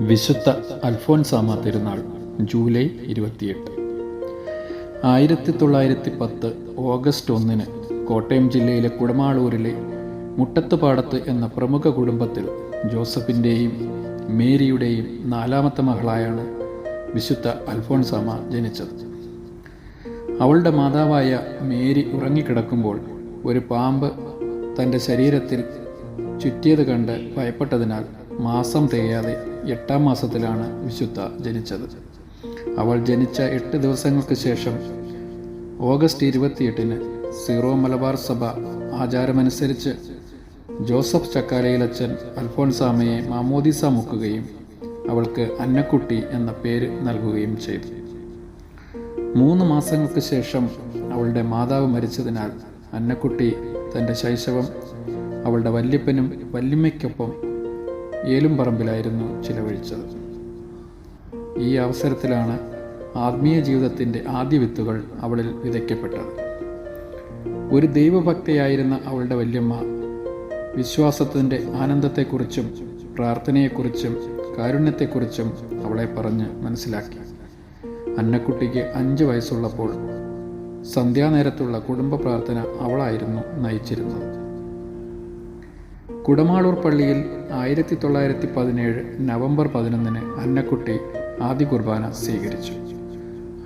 വിശുദ്ധ അൽഫോൻസാമ തിരുനാൾ ജൂലൈ ഇരുപത്തിയെട്ട്. ആയിരത്തി തൊള്ളായിരത്തി പത്ത് ഓഗസ്റ്റ് ഒന്നിന് കോട്ടയം ജില്ലയിലെ കുടമാളൂരിലെ മുട്ടത്തുപാടത്ത് എന്ന പ്രമുഖ കുടുംബത്തിൽ ജോസഫിന്റെയും മേരിയുടെയും നാലാമത്തെ മകളായാണ് വിശുദ്ധ അൽഫോൻസാമ ജനിച്ചത്. അവളുടെ മാതാവായ മേരി ഉറങ്ങിക്കിടക്കുമ്പോൾ ഒരു പാമ്പ് തന്റെ ശരീരത്തിൽ ചുറ്റിയത് കണ്ട് ഭയപ്പെട്ടതിനാൽ മാസം തികയാതെ എട്ടാം മാസത്തിലാണ് വിശുദ്ധ ജനിച്ചത്. അവൾ ജനിച്ച എട്ട് ദിവസങ്ങൾക്ക് ശേഷം ഓഗസ്റ്റ് ഇരുപത്തിയെട്ടിന് സീറോ മലബാർ സഭ ആചാരമനുസരിച്ച് ജോസഫ് ചക്കാലയിലച്ചൻ അൽഫോൻസാമയെ മാമോദിസ മുക്കുകയും അവൾക്ക് അന്നക്കുട്ടി എന്ന പേര് നൽകുകയും ചെയ്തു. മൂന്ന് മാസങ്ങൾക്ക് ശേഷം അവളുടെ മാതാവ് മരിച്ചതിനാൽ അന്നക്കുട്ടി തന്റെ ശൈശവം അവളുടെ വല്യപ്പനും വല്യമ്മയ്ക്കൊപ്പം ഏലുംപറമ്പിലായിരുന്നു ചിലവഴിച്ചത്. ഈ അവസരത്തിലാണ് ആത്മീയ ജീവിതത്തിന്റെ ആദ്യ വിത്തുകൾ അവളിൽ വിതയ്ക്കപ്പെട്ടത്. ഒരു ദൈവഭക്തയായിരുന്ന അവളുടെ വല്യമ്മ വിശ്വാസത്തിന്റെ ആനന്ദത്തെക്കുറിച്ചും പ്രാർത്ഥനയെക്കുറിച്ചും കാരുണ്യത്തെക്കുറിച്ചും അവളെ പറഞ്ഞ് മനസ്സിലാക്കി. അന്നക്കുട്ടിക്ക് അഞ്ച് വയസ്സുള്ളപ്പോൾ സന്ധ്യാനേരത്തുള്ള കുടുംബ പ്രാർത്ഥന അവളായിരുന്നു നയിച്ചിരുന്നത്. കുടമാളൂർ പള്ളിയിൽ ആയിരത്തി തൊള്ളായിരത്തി പതിനേഴ് നവംബർ പതിനൊന്നിന് അന്നക്കുട്ടി ആദ്യ കുർബാന സ്വീകരിച്ചു.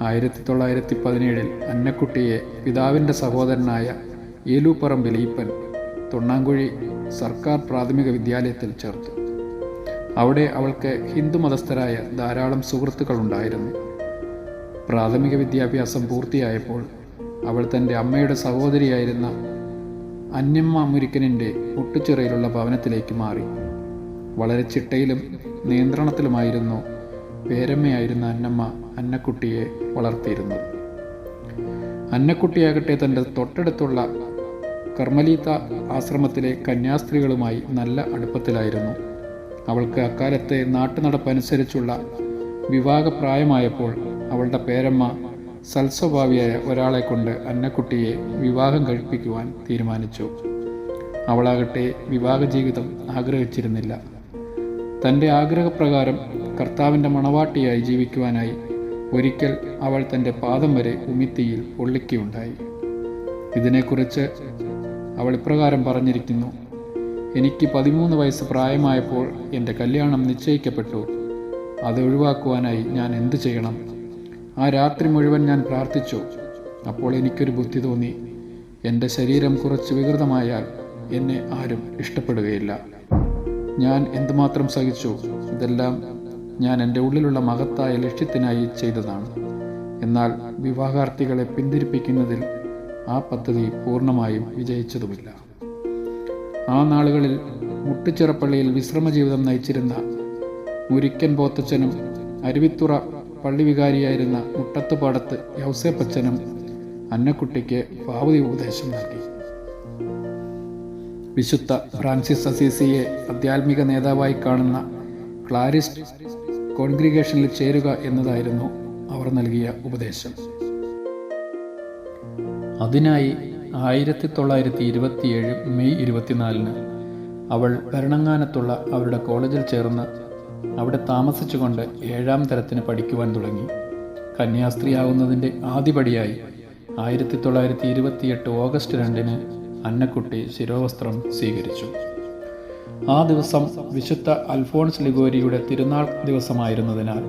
ആയിരത്തി തൊള്ളായിരത്തി പതിനേഴിൽ അന്നക്കുട്ടിയെ പിതാവിന്റെ സഹോദരനായ ഏലൂപ്പറമ്പിൽ ഈപ്പൻ തൊണ്ണാങ്കുഴി സർക്കാർ പ്രാഥമിക വിദ്യാലയത്തിൽ ചേർത്തു. അവിടെ അവൾക്ക് ഹിന്ദു മതസ്ഥരായ ധാരാളം സുഹൃത്തുക്കളുണ്ടായിരുന്നു പ്രാഥമിക വിദ്യാഭ്യാസം പൂർത്തിയായപ്പോൾ അവൾ തന്റെ അമ്മയുടെ സഹോദരിയായിരുന്ന അന്യമ്മ അമുരിക്കനിന്റെ മുട്ടുചിറയിലുള്ള ഭവനത്തിലേക്ക് മാറി. വളരെ ചിട്ടയിലും നിയന്ത്രണത്തിലുമായിരുന്നു പേരമ്മയായിരുന്ന അന്നമ്മ അന്നക്കുട്ടിയെ വളർത്തിയിരുന്നത്. അന്നക്കുട്ടിയാകട്ടെ തന്റെ തൊട്ടടുത്തുള്ള കർമ്മലീത ആശ്രമത്തിലെ കന്യാസ്ത്രീകളുമായി നല്ല അടുപ്പത്തിലായിരുന്നു. അവൾക്ക് അക്കാലത്തെ നാട്ടുനടപ്പനുസരിച്ചുള്ള വിവാഹപ്രായമായപ്പോൾ അവളുടെ പേരമ്മ സൽസ്വഭാവിയായ ഒരാളെ കൊണ്ട് അന്നക്കുട്ടിയെ വിവാഹം കഴിപ്പിക്കുവാൻ തീരുമാനിച്ചു. അവളാകട്ടെ വിവാഹ ജീവിതം ആഗ്രഹിച്ചിരുന്നില്ല. തന്റെ ആഗ്രഹപ്രകാരം കർത്താവിന്റെ മണവാട്ടിയായി ജീവിക്കുവാനായി ഒരിക്കൽ അവൾ തന്റെ പാദം വരെ ഉമിത്തിയിൽ പൊള്ളിക്കുകയുണ്ടായി. ഇതിനെക്കുറിച്ച് അവൾ ഇപ്രകാരം പറഞ്ഞിരിക്കുന്നു എനിക്ക് പതിമൂന്ന് വയസ്സ് പ്രായമായപ്പോൾ എന്റെ കല്യാണം നിശ്ചയിക്കപ്പെട്ടു. അത് ഒഴിവാക്കുവാനായി ഞാൻ എന്തു ചെയ്യണം? ആ രാത്രി മുഴുവൻ ഞാൻ പ്രാർത്ഥിച്ചു. അപ്പോൾ എനിക്കൊരു ബുദ്ധി തോന്നി. എന്റെ ശരീരം കുറച്ച് വികൃതമായാൽ എന്നെ ആരും ഇഷ്ടപ്പെടുകയില്ല. ഞാൻ എന്തുമാത്രം സഹിച്ചു? ഇതെല്ലാം ഞാൻ എന്റെ ഉള്ളിലുള്ള മഹത്തായ ലക്ഷ്യത്തിനായി ചെയ്തതാണ്. എന്നാൽ വിവാഹാർത്ഥികളെ പിന്തിരിപ്പിക്കുന്നതിൽ ആ പദ്ധതി പൂർണമായും വിജയിച്ചതുമില്ല. ആ നാളുകളിൽ മുട്ടിച്ചിറപ്പള്ളിയിൽ വിശ്രമ ജീവിതം നയിച്ചിരുന്ന മുരിക്കൻ പോത്തച്ഛനും അരുവിത്തുറ പള്ളി വികാരിയായിരുന്ന മുട്ടത്തുപാടത്ത് യൗസേപ്പച്ചനും അന്നക്കുട്ടിക്ക് ഭാവതി ഉപദേശം നൽകി. വിശുദ്ധ ഫ്രാൻസിസ് അസീസിയെ ആധ്യാത്മിക നേതാവായി കാണുന്ന ക്ലാരിസ്റ്റ് കോൺഗ്രിഗേഷനിൽ ചേരുക എന്നതായിരുന്നു അവർ നൽകിയ ഉപദേശം. അതിനായി ആയിരത്തി തൊള്ളായിരത്തി ഇരുപത്തിയേഴ് മെയ് ഇരുപത്തിനാലിന് അവൾ ഭരണങ്ങാനത്തുള്ള അവരുടെ കോളേജിൽ ചേർന്ന് അവിടെ താമസിച്ചുകൊണ്ട് ഏഴാം തരത്തിന് പഠിക്കുവാൻ തുടങ്ങി. കന്യാസ്ത്രീയാവുന്നതിന്റെ ആദ്യപടിയായി ആയിരത്തി തൊള്ളായിരത്തി ഇരുപത്തിയെട്ട് ഓഗസ്റ്റ് രണ്ടിന് അന്നക്കുട്ടി ശിരോവസ്ത്രം സ്വീകരിച്ചു. ആ ദിവസം വിശുദ്ധ അൽഫോൺസ് ലിഗോരിയുടെ തിരുനാൾ ദിവസമായിരുന്നതിനാൽ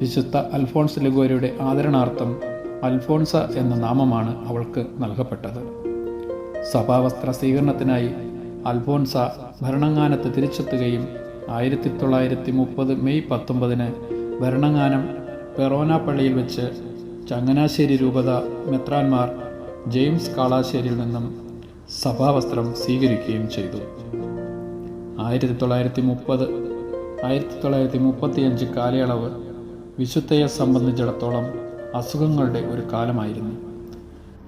വിശുദ്ധ അൽഫോൺസ് ലിഗോരിയുടെ ആദരണാർത്ഥം അൽഫോൺസ എന്ന നാമമാണ് അവൾക്ക് നൽകപ്പെട്ടത്. സഭാവസ്ത്ര സ്വീകരണത്തിനായി അൽഫോൺസ ഭരണങ്ങാനത്ത് തിരിച്ചെത്തുകയും ആയിരത്തി തൊള്ളായിരത്തി മുപ്പത് മെയ് പത്തൊമ്പതിന് ഭരണങ്ങാനം പെറോന പള്ളിയിൽ വെച്ച് ചങ്ങനാശ്ശേരി രൂപത മെത്രാൻമാർ ജെയിംസ് കാളാശ്ശേരിയിൽ നിന്നും സഭാവസ്ത്രം സ്വീകരിക്കുകയും ചെയ്തു. ആയിരത്തി തൊള്ളായിരത്തി മുപ്പത് ആയിരത്തി തൊള്ളായിരത്തി മുപ്പത്തിയഞ്ച് കാലയളവ് വിശുദ്ധയെ സംബന്ധിച്ചിടത്തോളം അസുഖങ്ങളുടെ ഒരു കാലമായിരുന്നു.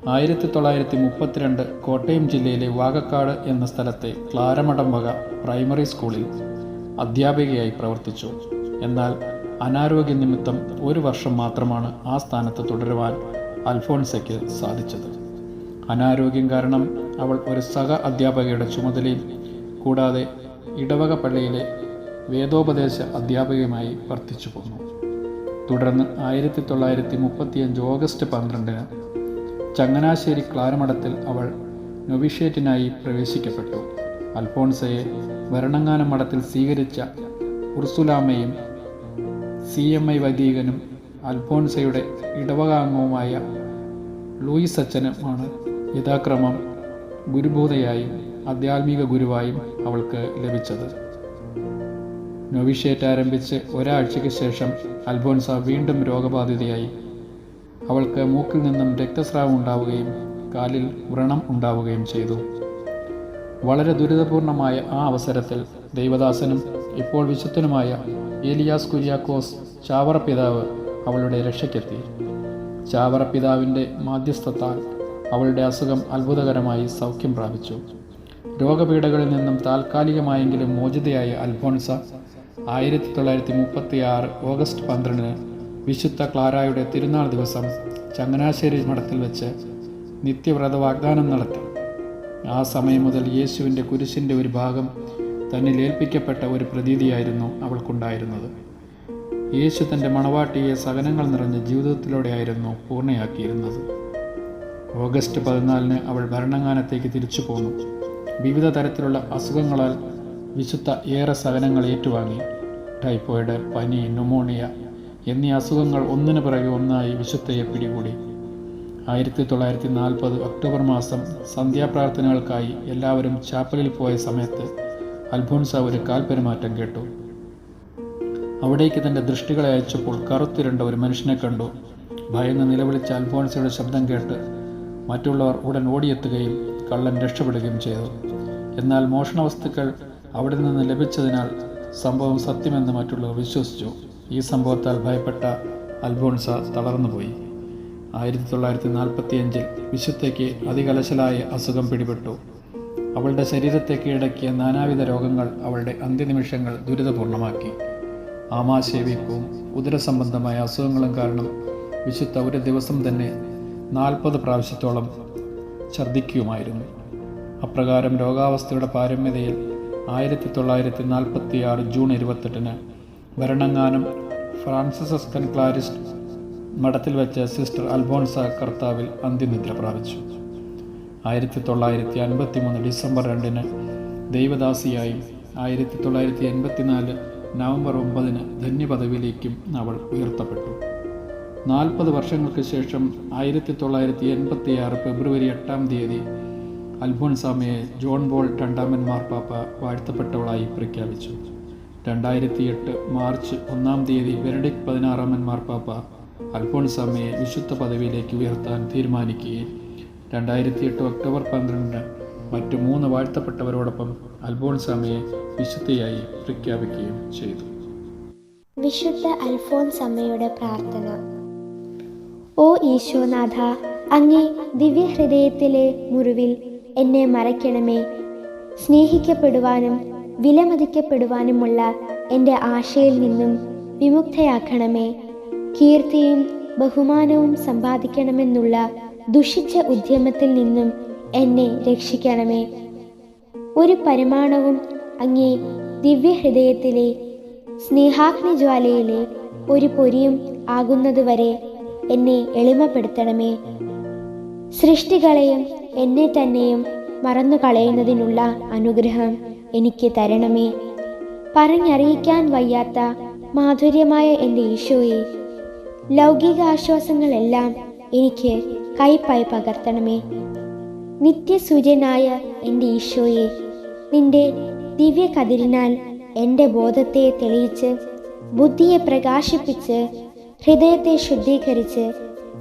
ആയിരത്തി തൊള്ളായിരത്തി മുപ്പത്തിരണ്ട് കോട്ടയം ജില്ലയിലെ വാകക്കാട് എന്ന സ്ഥലത്തെ ക്ലാരമടം വക പ്രൈമറി സ്കൂളിൽ അധ്യാപികയായി പ്രവർത്തിച്ചു. എന്നാൽ അനാരോഗ്യ നിമിത്തം ഒരു വർഷം മാത്രമാണ് ആ സ്ഥാനത്ത് തുടരുവാൻ അൽഫോൺസയ്ക്ക് സാധിച്ചത്. അനാരോഗ്യം കാരണം അവൾ ഒരു സഹ അധ്യാപകയുടെ ചുമതലയും കൂടാതെ ഇടവക പള്ളിയിലെ വേദോപദേശ അധ്യാപികയുമായി വർത്തിച്ചു പോന്നു. തുടർന്ന് ആയിരത്തി തൊള്ളായിരത്തി മുപ്പത്തിയഞ്ച് ഓഗസ്റ്റ് പന്ത്രണ്ടിന് ചങ്ങനാശ്ശേരി ക്ലാരമഠത്തിൽ അവൾ നൊവിഷ്യേറ്റിനായി പ്രവേശിക്കപ്പെട്ടു. അൽഫോൺസയെ ഭരണങ്ങാന മഠത്തിൽ സ്വീകരിച്ച ഉർസുലാമയും സി എം ഐ വൈദികനും അൽഫോൺസയുടെ ഇടവകാംഗവുമായ ലൂയിസ് അച്ഛനുമാണ് യഥാക്രമം ഗുരുഭൂതയായും ആധ്യാത്മിക ഗുരുവായും അവൾക്ക് ലഭിച്ചത്. നൊവിഷേറ്റ് ആരംഭിച്ച് ഒരാഴ്ചയ്ക്ക് ശേഷം അൽഫോൻസ വീണ്ടും രോഗബാധിതയായി. അവൾക്ക് മൂക്കിൽ നിന്നും രക്തസ്രാവം ഉണ്ടാവുകയും കാലിൽ വ്രണം ഉണ്ടാവുകയും ചെയ്തു. വളരെ ദുരിതപൂർണമായ ആ അവസരത്തിൽ ദൈവദാസനും ഇപ്പോൾ വിശുദ്ധനുമായ ഏലിയാസ് കുര്യാക്കോസ് ചാവറ പിതാവ് അവളുടെ രക്ഷയ്ക്കെത്തി. ചാവറ പിതാവിന്റെ മാധ്യസ്ഥത്താൽ അവളുടെ അസുഖം അത്ഭുതകരമായി സൗഖ്യം പ്രാപിച്ചു. രോഗപീഠകളിൽ നിന്നും താൽക്കാലികമായെങ്കിലും മോചിതയായ അൽഫോൺസ ആയിരത്തി തൊള്ളായിരത്തി മുപ്പത്തി ആറ് ഓഗസ്റ്റ് പന്ത്രണ്ടിന് വിശുദ്ധ ക്ലാരായുടെ തിരുനാൾ ദിവസം ചങ്ങനാശ്ശേരി മഠത്തിൽ വെച്ച് നിത്യവ്രത വാഗ്ദാനം നടത്തി. ആ സമയം മുതൽ യേശുവിന്റെ കുരിശിന്റെ ഒരു ഭാഗം തന്നിൽ ഏൽപ്പിക്കപ്പെട്ട ഒരു പ്രതീതിയായിരുന്നു അവൾക്കുണ്ടായിരുന്നത്. യേശു തന്റെ മണവാട്ടിയെ സഹനങ്ങൾ നിറഞ്ഞ ജീവിതത്തിലൂടെയായിരുന്നു പൂർണയാക്കിയിരുന്നത്. ഓഗസ്റ്റ് പതിനാലിന് അവൾ ഭരണങ്ങാനത്തേക്ക് തിരിച്ചു പോന്നു. വിവിധ തരത്തിലുള്ള അസുഖങ്ങളാൽ വിശുദ്ധ ഏറെ സഹനങ്ങൾ ഏറ്റുവാങ്ങി. ടൈഫോയിഡ് പനി ന്യൂമോണിയ എന്നീ അസുഖങ്ങൾ ഒന്നിനു പിറകെ ഒന്നായി വിശുദ്ധയെ പിടികൂടി. ആയിരത്തി തൊള്ളായിരത്തി നാൽപ്പത് ഒക്ടോബർ മാസം സന്ധ്യാപ്രാർത്ഥനകൾക്കായി എല്ലാവരും ചാപ്പലിൽ പോയ സമയത്ത് അൽഫോൻസ ഒരു കാൽപെരുമാറ്റം കേട്ടു. അവിടേക്ക് തന്റെ ദൃഷ്ടികളെ അയച്ചപ്പോൾ കറുത്തിരണ്ട ഒരു മനുഷ്യനെ കണ്ടു. ഭയന്ന് നിലവിളിച്ച അൽഫോൻസയുടെ ശബ്ദം കേട്ട് മറ്റുള്ളവർ ഉടൻ ഓടിയെത്തുകയും കള്ളൻ രക്ഷപ്പെടുകയും ചെയ്തു. എന്നാൽ മോഷണ വസ്തുക്കൾ അവിടെ നിന്ന് ലഭിച്ചതിനാൽ സംഭവം സത്യമെന്ന് മറ്റുള്ളവർ വിശ്വസിച്ചു. ഈ സംഭവത്താൽ ഭയപ്പെട്ട അൽഫോൺസ തളർന്നുപോയി. ആയിരത്തി തൊള്ളായിരത്തി നാൽപ്പത്തി അഞ്ചിൽ വിശുദ്ധയ്ക്ക് അതികലശലായ അസുഖം പിടിപെട്ടു. അവളുടെ ശരീരത്തെ കീഴടക്കിയ നാനാവിധ രോഗങ്ങൾ അവളുടെ അന്ത്യനിമിഷങ്ങൾ ദുരിതപൂർണമാക്കി. ആമാശയവീക്കവും ഉദരസംബന്ധമായ അസുഖങ്ങളും കാരണം വിശുദ്ധ ഒരു ദിവസം തന്നെ നാൽപ്പത് പ്രാവശ്യത്തോളം ഛർദ്ദിക്കുമായിരുന്നു അപ്രകാരം രോഗാവസ്ഥയുടെ പാരമ്യതയിൽ ആയിരത്തി തൊള്ളായിരത്തി നാൽപ്പത്തി ആറ് ജൂൺ ഇരുപത്തെട്ടിന് ഭരണങ്ങാനം ഫ്രാൻസിസസ്കൻ ക്ലാരിസ്റ്റ് മഠത്തിൽ വെച്ച് സിസ്റ്റർ അൽബോൺസ കർത്താവിൽ അന്ത്യനിദ്ര പ്രാപിച്ചു. ആയിരത്തി തൊള്ളായിരത്തി അൻപത്തി മൂന്ന് ഡിസംബർ രണ്ടിന് ദൈവദാസിയായും ആയിരത്തി തൊള്ളായിരത്തി എൺപത്തിനാല് നവംബർ ഒമ്പതിന് ധന്യപദവിയിലേക്കും അവൾ ഉയർത്തപ്പെട്ടു. നാൽപ്പത് വർഷങ്ങൾക്ക് ശേഷം ആയിരത്തി തൊള്ളായിരത്തി എൺപത്തി ആറ് ഫെബ്രുവരി എട്ടാം തീയതി അൽഫോൺസാമയെ ജോൺ ബോൾ രണ്ടാമൻ മാർപ്പാപ്പ വാഴ്ത്തപ്പെട്ടവളായി പ്രഖ്യാപിച്ചു. രണ്ടായിരത്തി എട്ട് മാർച്ച് ഒന്നാം തീയതി ബെനഡിക് പതിനാറാമൻ മാർപ്പാപ്പ അൽഫോൺസാമയെ വിശുദ്ധ പദവിയിലേക്ക് ഉയർത്താൻ തീരുമാനിക്കുകയും രണ്ടായിരത്തി എട്ട് ഒക്ടോബർ പന്ത്രണ്ടിന് മറ്റ് മൂന്ന് വാഴ്ത്തപ്പെട്ടവരോടൊപ്പം അൽഫോൺസാമയെ വിശുദ്ധയായി പ്രഖ്യാപിക്കുകയും ചെയ്തു. വിശുദ്ധ അൽഫോൺസമ്മയുടെ പ്രാർത്ഥന. ഓ ഈശോനാഥ അങ്ങേ ദിവ്യഹൃദയത്തിലെ മുറിവിൽ എന്നെ മറയ്ക്കണമേ. സ്നേഹിക്കപ്പെടുവാനും വിലമതിക്കപ്പെടുവാനുമുള്ള എന്റെ ആശയിൽ നിന്നും വിമുക്തയാക്കണമേ. കീർത്തിയും ബഹുമാനവും സമ്പാദിക്കണമെന്നുള്ള ദുഷിച്ച ഉദ്യമത്തിൽ നിന്നും എന്നെ രക്ഷിക്കണമേ. ഒരു പരിമാണവും അങ്ങേ ദിവ്യഹൃദയത്തിലെ സ്നേഹാഗ്നിജ്വാലയിലെ ഒരു പൊരിയും ആകുന്നതുവരെ എന്നെ എളിമപ്പെടുത്തണമേ. സൃഷ്ടികളെയും എന്നെ തന്നെയും മറന്നു കളയുന്നതിനുള്ള അനുഗ്രഹം എനിക്ക് തരണമേ. പറഞ്ഞറിയിക്കാൻ വയ്യാത്ത മാധുര്യമായ എന്റെ ഈശോയെ ലൗകിക ആശ്വാസങ്ങളെല്ലാം എനിക്ക് കൈപ്പായി പകർത്തണമേ. നിത്യസൂര്യനായ എന്റെ ഈശോയെ നിന്റെ ദിവ്യ കതിരിനാൽ എന്റെ ബോധത്തെ തെളിയിച്ച് ബുദ്ധിയെ പ്രകാശിപ്പിച്ച് ഹൃദയത്തെ ശുദ്ധീകരിച്ച്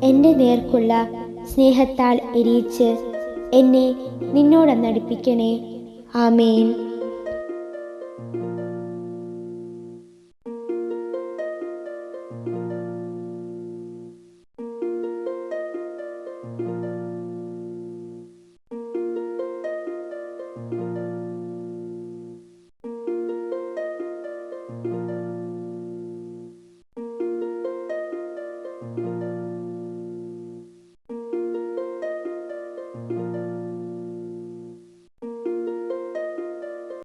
എന്റെ നേർക്കുള്ള സ്നേഹത്താൽ എരിയിച്ച് എന്നെ നിന്നോടന്നടുപ്പിക്കണേ ആമേൻ.